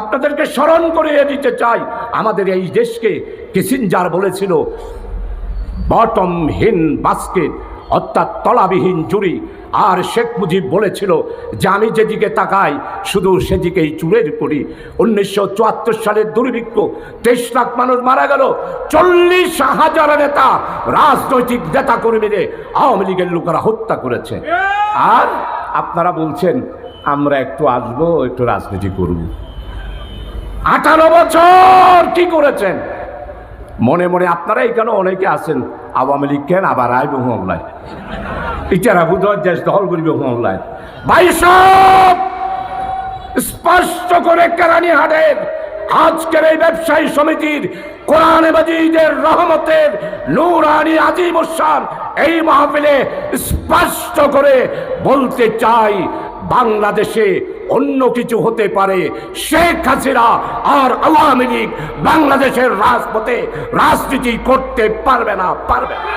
আপনাদেরকে স্মরণ করিয়ে দিতে চাই। আমাদের এই দেশকে কিসিঞ্জার বলেছিল, বটমহীন বাস্কেট, অর্থাৎ তলাবিহীন জুড়ি। আর শেখ মুজিব বলেছিল, যে আমি যেদিকে তাকাই, শুধু সেদিকেই চুরের করি উনিশশো চুয়াত্তর সালের দুর্ভিক্ষ, তেইশ লাখ মানুষ মারা গেল, চল্লিশ হাজার নেতা, রাজনৈতিক নেতা কর্মীদের আওয়ামী লীগের লোকেরা হত্যা করেছে। আর আপনারা বলছেন, আমরা একটু আসব, একটু রাজনীতি করব। আঠারো বছর কি করেছেন? মনে মনে আপনারা এখানে অনেকে আছেন, আওয়ামী লীগ কেন আবার আইব মামলায় ইচারা বুধবার দেশ দখল করিব মামলায় বাইশ স্পষ্ট করে কেরানি হাটের আজকের এই ব্যবসায়ী সমিতির কোরআন মাজিদের রহমতের নূরানি আজিম এই মাহফিলে স্পষ্ট করে বলতে চাই বাংলাদেশে অন্য কিছু হতে পারে। শেখ হাসিনা আর আওয়ামী লীগ বাংলাদেশের রাজপথে রাজনীতি করতে পারবে না পারবে না।